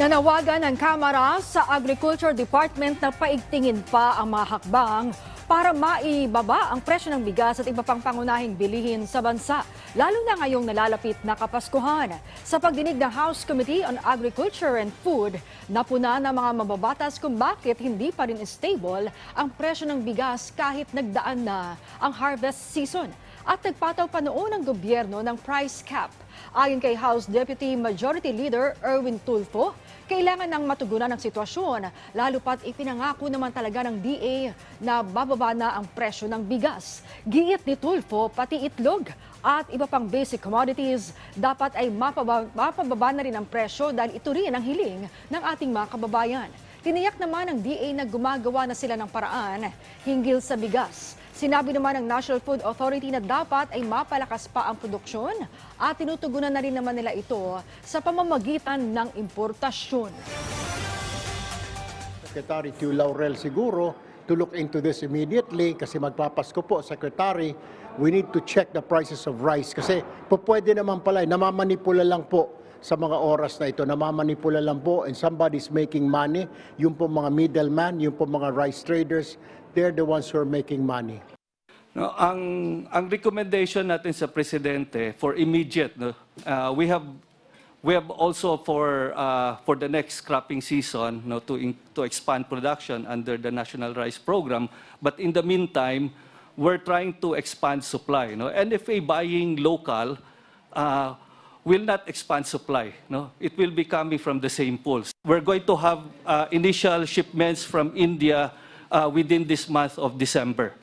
Nanawagan ng Kamara sa Agriculture Department na paigtingin pa ang mga hakbang para maibaba ang presyo ng bigas at iba pang pangunahing bilihin sa bansa, lalo na ngayong nalalapit na Kapaskuhan. Sa pagdinig ng House Committee on Agriculture and Food, napuna ng mga mababatas kung bakit hindi pa rin stable ang presyo ng bigas kahit nagdaan na ang harvest season at nagpataw pa noon ang gobyerno ng price cap. Ayon kay House Deputy Majority Leader Erwin Tulfo, kailangan ng matugunan ang sitwasyon, lalo pat ipinangako naman talaga ng DA na bababa na ang presyo ng bigas. Giit ni Tulfo, pati itlog at iba pang basic commodities dapat ay mapaba, mapababa na rin ang presyo dahil ito rin ang hiling ng ating mga kababayan. Tiniyak naman ng DA na gumagawa na sila ng paraan hinggil sa bigas. Sinabi naman ng National Food Authority na dapat ay mapalakas pa ang produksyon at tinutugunan na rin naman nila ito sa pamamagitan ng importasyon. Secretary Q. Laurel siguro to look into this immediately kasi magpapasko po, Secretary, we need to check the prices of rice kasi po pwede naman pala, namamanipula lang po sa mga oras na ito, namamanipula lang po and somebody's making money, yung po mga middleman, yung po mga rice traders, they're the ones who are making money. No, ang ang recommendation natin sa presidente for immediate no, uh, we have we have also for uh, for the next cropping season no to in, to expand production under the national rice program. But in the meantime we're trying to expand supply no. NFA buying local uh, will not expand supply no? It will be coming from the same pools. We're going to have uh, initial shipments from India uh, within this month of December